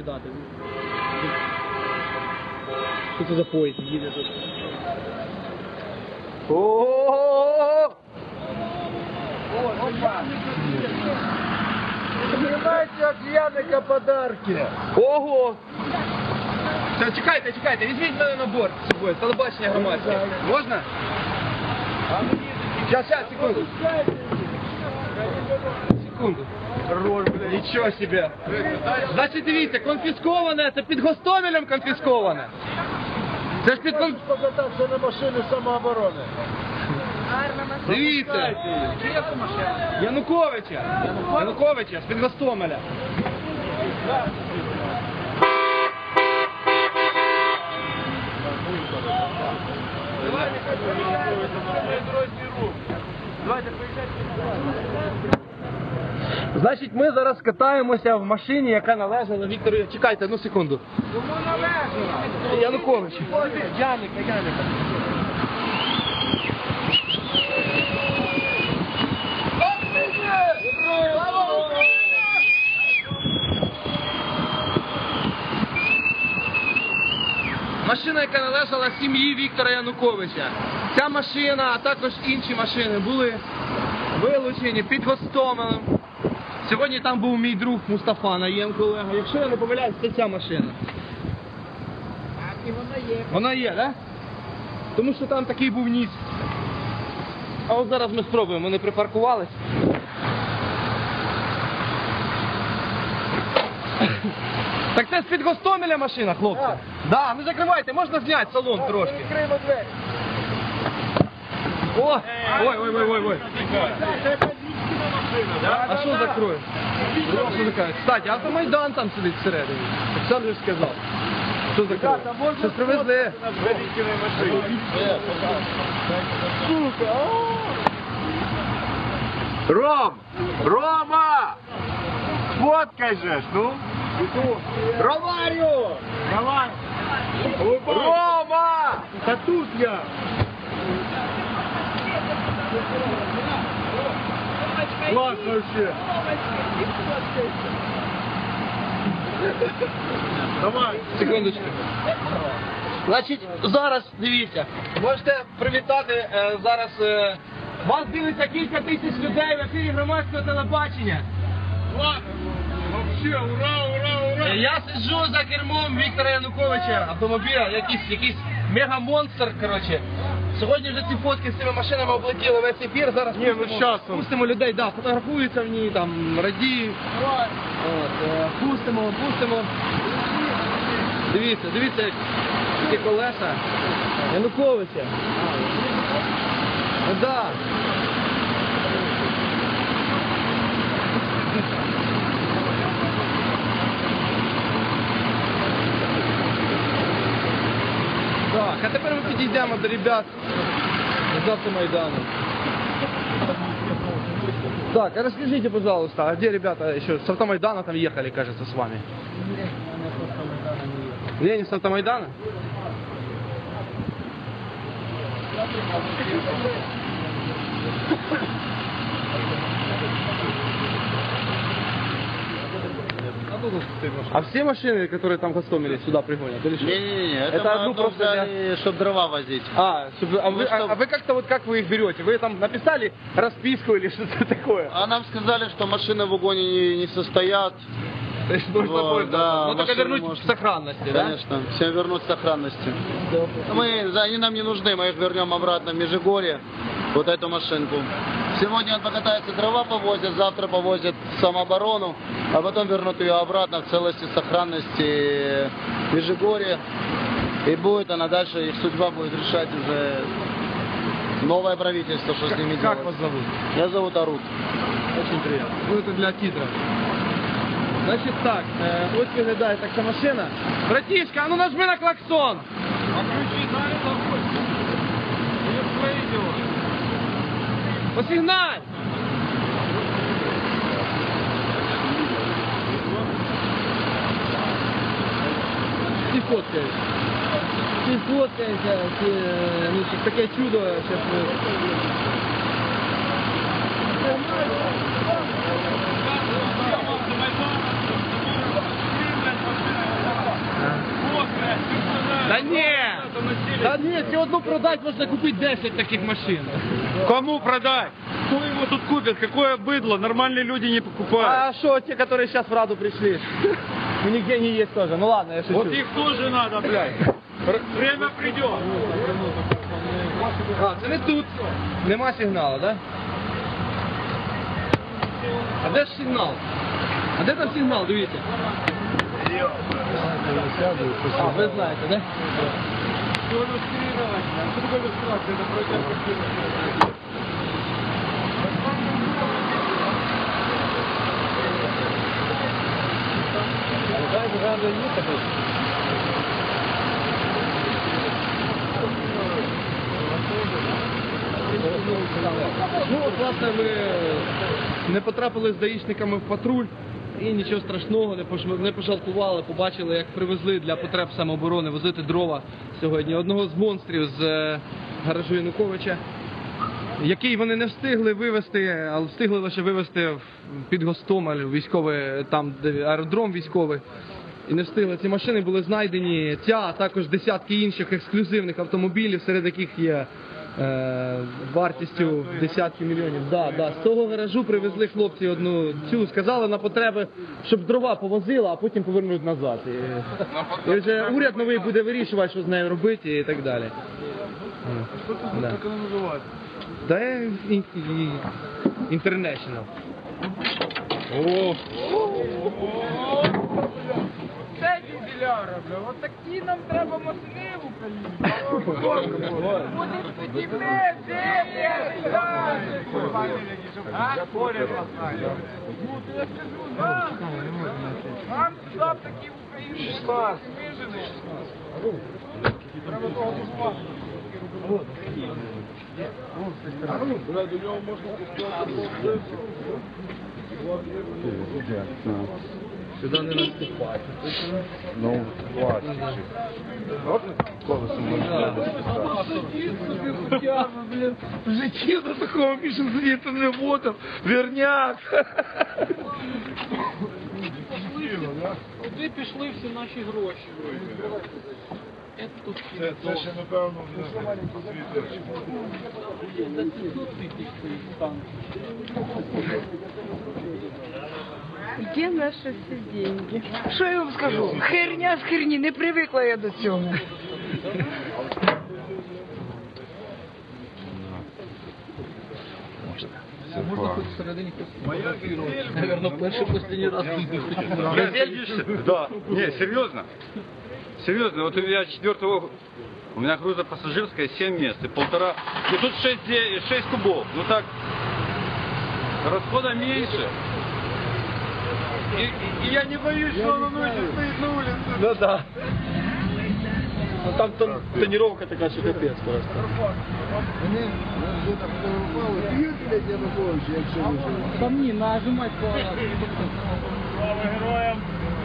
кидати. Що це за поїзд їде тут? О! Понимаете, от Яника подарки. Ого! Все, чекайте, чекайте, візьміть мене на борт з собою, телебачення громадське. Можна? Сейчас, сейчас, секунду. Секунду. Нічого себе. Значить, дивіться, конфісковане, це під Гостомелем конфісковане. Це ж під кон... Покатався на машині самооборони. Дивіться. Януковича. Януковича, з-під Гостомеля. Значить, ми зараз катаємося в машині, яка належала Віктору. Чекайте, одну секунду. Януковичу. Яника, Яника. Машина, яка належала сім'ї Віктора Януковича. Ця машина, а також інші машини були вилучені під Гостомелем. Сьогодні там був мій друг Мустафа Наєм, колега. Якщо я не помиляюсь, це ця машина. І вона є. Вона є, так? Да? Тому що там такий був ніс. А от зараз ми спробуємо, вони припаркувались. Так це з-під Гостомеля машина, хлопці. Так. Да, не закривайте, можна зняти салон трошки. Відкриємо двері. О! Ой, ой, ой, ой, ой. А що закроє? Що закроє? Кстати, автомайдан там сидить всередині. Олександр же сказав. Що закроє? Щось привезли. Сука, Ром! Рома! Фоткай же ну! Ромарю! Давай! Рома! Та тут я! Вообще! Давай! Секундочку. Значить, зараз дивіться, можете привітати е, зараз. Е, вас дивиться кілька тисяч людей в ефірі громадського телебачення. Вообще, ура, ура, ура! Е, Я сиджу за кермом Віктора Януковича автомобіля, якийсь, якийсь мегамонстр, коротше. Сьогодні вже ці фотки з цими машинами облетіли весь ефір. Зараз Ні, ну пустимо, пустимо людей, да, фотографуються в ній, там радіють. От, е, пустимо, пустимо. Дивіться, дивіться, як ці колеса Януковича. Ну, да. Підійдемо до ребят з автомайдану. Так, а расскажите, пожалуйста, а где ребята еще с автомайдана там ехали, кажется, с вами? Не, не с автомайдана? А все машины, которые там кастомили, сюда пригонят? Или что? Не-не-не, это, Это мы одну одну просто для- чтобы дрова возить. А, чтобы- а, вы, Ну, а- чтоб- а вы как-то вот как вы их берете? Вы там написали расписку или что-то такое? А нам сказали, что машины в угоне не, не состоят. То есть нужно Вот, будет, да, ну, только вернуть можно. в сохранности, да? Конечно, всем вернуть в сохранности. Мы, за- они нам не нужны, мы их вернем обратно в Межигорье, вот эту машинку. Сегодня он покатается, дрова повозят, завтра повозят самооборону, а потом вернут ее обратно в целости, сохранности в Межигорье. И будет она дальше, их судьба будет решать уже новое правительство, что с ними Как делать. вас зовут? Меня зовут Арут. Очень приятно. Ну, это для титра. Значить так, е, ось виглядає так ця машина. Братішка, а ну нажми на клаксон. Посигналь! Ты фоткаешь. Ты фоткаешься. Ты, ну, э, сейчас такое чудо сейчас Да не! Зараз ми... Якщо одну продати, можна купити 10 таких машин. Кому продать? Кто его тут купит? Какое быдло? Нормальные люди не покупают. А что, те, которые сейчас в Раду пришли? У них деньги есть тоже. Ну ладно, я шучу. Вот их тоже надо, блядь. Р- Время придет. А, це не тут. Нема сигналу, да? А де ж сигнал? А де там сигнал, дивіться? А, ви знаєте, да? Ну, от, власне, ми не потрапили з даїшниками в патруль і нічого страшного, не пош- не пожалкували, побачили, як привезли для потреб самооборони возити дрова сьогодні. Одного з монстрів з е, гаражу Януковича, який вони не встигли вивезти, але встигли лише вивезти під Гостомель, військовий, там аеродром військовий. І не встигли. Ці машини були знайдені. Ця, а також десятки інших ексклюзивних автомобілів, серед яких є е, вартістю десятки мільйонів. Да, да. З того гаражу привезли хлопці одну цю, сказали на потреби, щоб дрова повозила, а потім повернуть назад. І, і вже уряд новий буде вирішувати, що з нею робити і так далі. Да. Да, і- і- International. О, Це дебіляра, бля, от такі нам треба машини в Україні. Будуть тоді ми, де А? Ну, то я скажу, нам, нам сюди б такі в Україні вижили. Треба того дозволити. Сюди не наступати. Ну, хватит. В житті до такого більше сидіти не буду. Вірняк. Куди пішли всі наші гроші? Це тут Це, це ще, напевно, не Где наши все деньги? Що я вам скажу? Херня з херні, не привикла я до цього. Наверное, перший последний раз. Да. Не, серьезно. Серьезно, вот я четвертого... У меня грузопассажирская 7 мест и полтора... И тут 6, 6 кубов. Ну так, расхода меньше. И, и- я не боюсь, что он ночью стоит на улице. Ну да. Ну там тон, тонировка така, що капець просто. Вони вже так порубали, б'ють, блядь, Януковича, якщо виживуть. По мені, нажимать по...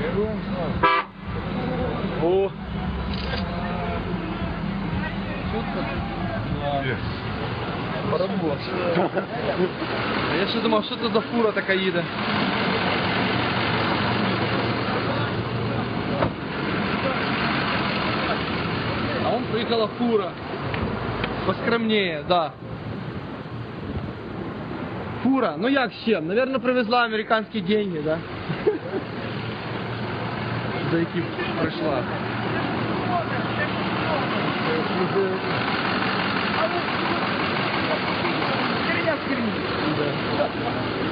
Героям слава. О. Парабос. А я ще думав, що це за фура така їде. А он приїхала фура. Поскромнее, да. Фура, ну як ще? Наверное, привезла американські деньги, да? За які прийшла. Херня з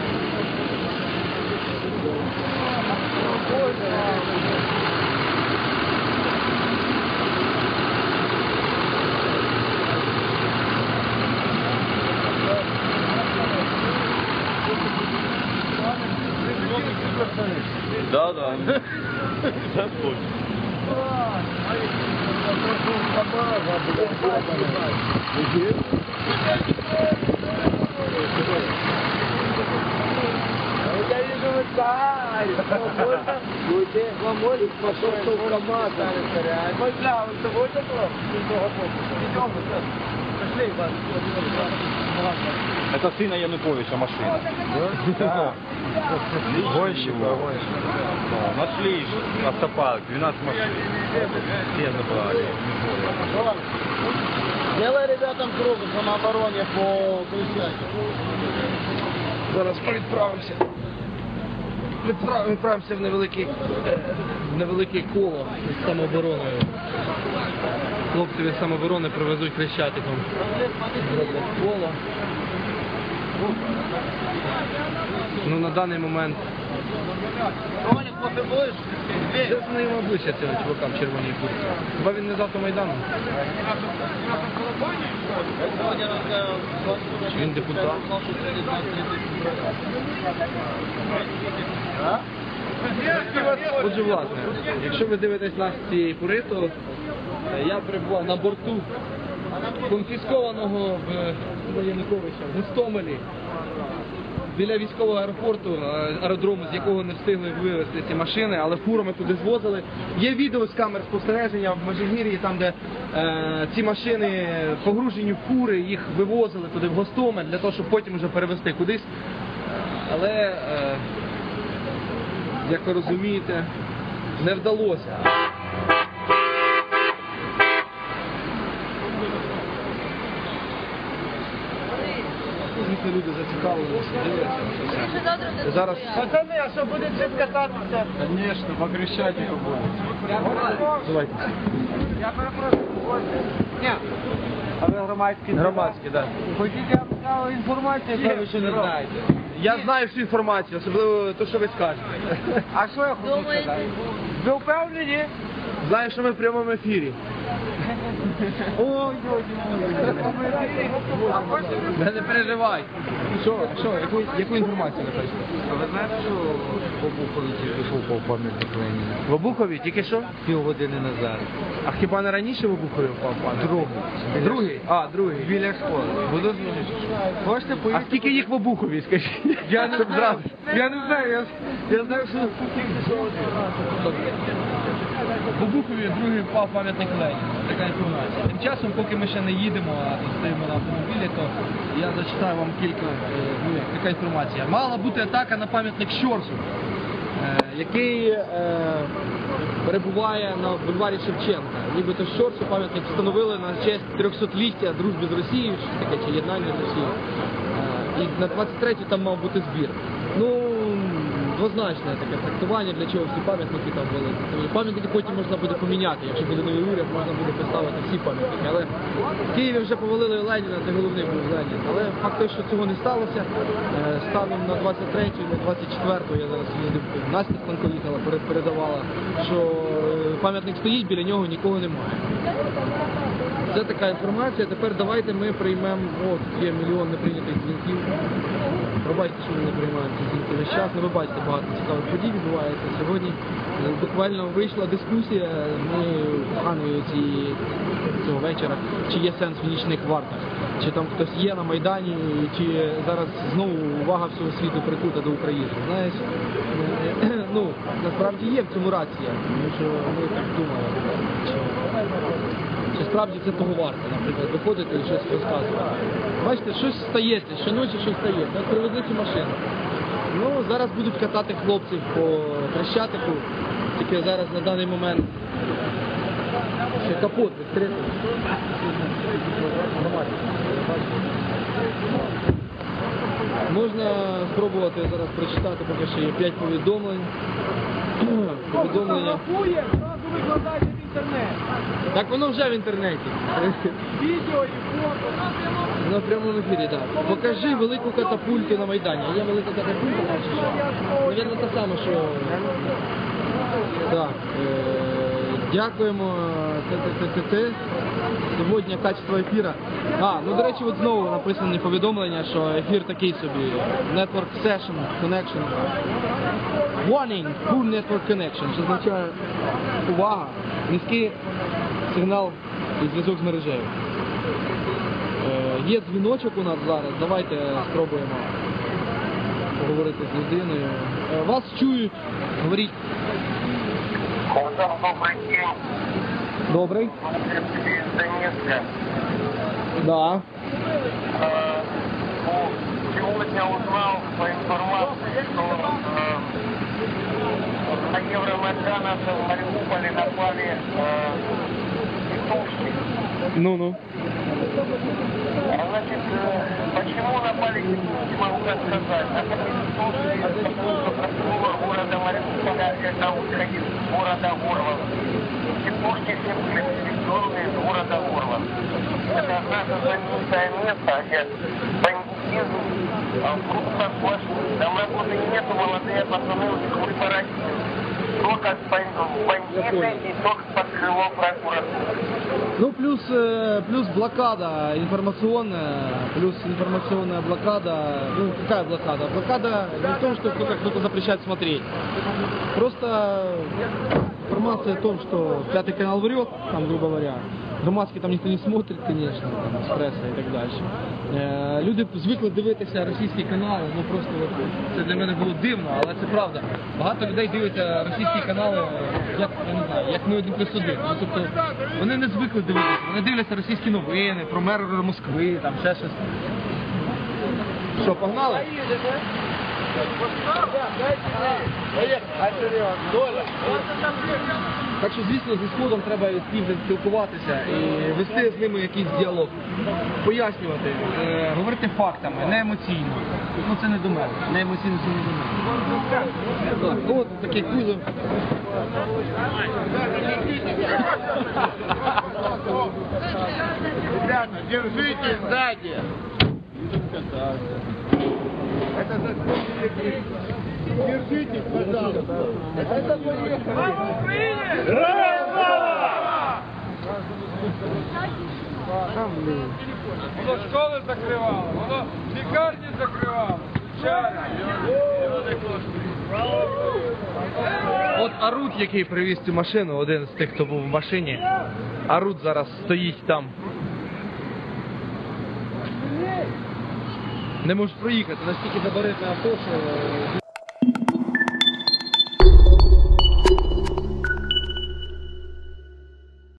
Дай, можно? Вам Олик пошел с автомата. Ой, бля, он с тобой такого? Идем, пошли, Иван. Это сына Януковича машина. Да. Гонщик. Нашли автопарк, 12 машин. Все забрали. Делай ребятам круг самообороне по Крысяке. Зараз відправимося. Відправ- Відправимося в невеликий, е, в невелике коло з самообороною. Хлопці від самооборони привезуть хрещатиком. Коло. Ну на даний момент. Будешь? Де знайомо обличчя цього чувака в червоній куртці? Хіба він не з автомайдану? Він депутат? Отже, власне, якщо ви дивитесь нас з цієї пори, то е, я перебував на борту конфіскованого в Януковича в Гостомелі біля військового аеропорту, е, аеродрому, з якого не встигли вивезти ці машини, але фурами туди звозили. Є відео з камер спостереження в Межигір'ї, там де е, ці машини погружені в фури, їх вивозили туди в Гостомель для того, щоб потім вже перевезти кудись. Але е, як ви розумієте, не вдалося. Люди зацікавилися, дивляться. Зараз Пацани, а що буде цим кататися? Конечно, по Крещатику давайте. Я перепрошую. Ні. А ви громадські? Громадські, так. Хотіть я вам сказав інформацію, яку ви ще не знаєте. Я знаю всю інформацію, особливо те, що ви скажете. А що я хочу сказати? Ви впевнені? Знаю, що ми в прямому ефірі. Ой, ой, ой. А Не, переживай. Що, що, яку, яку інформацію ви хочете? А ви знаєте, що в Обухові тільки що впав пам'ятник Леніна? В Обухові тільки що? Півгодини назад. А хіба не раніше в Обухові впав пам'ятник? Другий. Другий? А, другий. Біля школи. Буду знати. Хочете А поїхати? скільки їх в Обухові, скажіть? Я не знаю. Я не знаю, я, я знаю, що В Обухові другий впав пам'ятник Леніна. Така інформація. Тим часом, поки ми ще не їдемо, а стоїмо на автомобілі, то я зачитаю вам кілька, е, ну, така інформація. Мала бути атака на пам'ятник Щорсу, е, який е, перебуває на бульварі Шевченка. Нібито Щорсу пам'ятник встановили на честь 300-ліття дружби з Росією, що таке, чи єднання з Росією. І на 23 там мав бути збір. Ну, двозначне таке трактування, для чого всі пам'ятники там були. Пам'ятники потім можна буде поміняти. Якщо буде новий уряд, можна буде поставити всі пам'ятники. Але в Києві вже повалили Леніна, це головний був Ленін. Але факт той, що цього не сталося. Е, Станом на 23 на 24 я зараз їздив, Настя Станко їхала, передавала, що е, пам'ятник стоїть, біля нього нікого немає. Це така інформація. Тепер давайте ми приймемо. От є мільйон неприйнятих дзвінків. Пробачте, що ми не приймаємо дзвінки весь час. Ну, ви бачите, багато цікавих подій відбувається. Сьогодні е, буквально вийшла дискусія ми поганої цього вечора, чи є сенс в нічних вартах, чи там хтось є на Майдані, чи зараз знову увага всього світу прикута до України. Знаєш, е, ну насправді є в цьому рація, тому що ми так думали. Чи справді це того варто, наприклад, виходити і щось розказувати. Бачите, щось стається, щоночі щось стається. От привезли цю машину. Ну, зараз будуть катати хлопців по Хрещатику, тільки зараз на даний момент ще капот відкритий. Можна спробувати зараз прочитати, поки що є 5 повідомлень. Повідомлення. Фотографує, зразу викладайте в інтернет. Так воно вже в інтернеті. Відео і фото. На прямому ефірі, так. Покажи велику катапульту на Майдані. Є велика катапульта. Навірно, та сама, що. Так. Е- дякуємо. Сьогодні качество ефіра. А, ну до речі, от знову написані повідомлення, що ефір такий собі. Network session, connection. Warning, poor network connection, що означає увага, низький сигнал і зв'язок з мережею. Е, Є дзвіночок у нас зараз. Давайте спробуємо поговорити з людиною. Е, Вас чують. Говоріть. Богдан, добрый день. Добрий. Я из Донецка. Да. Э, ну, сегодня узнал по информации, что э, на Евромайдана в Мариуполе напали э, титушки. ну ну. Значит, э, почему напали, не могу так сказать. Напали прокурор города Мариуполя, это из города Горлов. Типушки все были привезенные из города Горлов. Это наше знаменитое место, где бандитизм а, крупно сплошной. Там работы нету, молодые пацаны у них выпородили. Только бан- бандиты и только под крыло прокуратуры. Ну, плюс, э, плюс блокада информационная, плюс информационная блокада. Ну, какая блокада? Блокада не в том, что кто-то кто-то запрещает смотреть. Просто информация о том, что пятый канал врет, там, грубо говоря. Громадський там ніхто не смотрить, звісно, там, і так далі. Е, люди звикли дивитися російські канали, ну просто це для мене було дивно, але це правда. Багато людей дивляться російські канали, як я не знаю, як ми один плюс один. Ну, тобто вони не звикли дивитися, вони дивляться російські новини, про мера Москви, там ще щось. Що, погнали? Так що, звісно, зі сходом треба з спілкуватися і вести з ними якийсь діалог, пояснювати, е, говорити фактами, не емоційно. Ну це не до мене. Не емоційно це не до мене. Так, ну от такий кузов. Ребята, держите сзади. Это за Держите, пожалуйста. Это. Воно школи закривало, воно лікарні закривало. От Арут, який привіз цю машину, один з тих, хто був в машині. Арут зараз стоїть там. Не можеш проїхати, настільки забаритне авто, що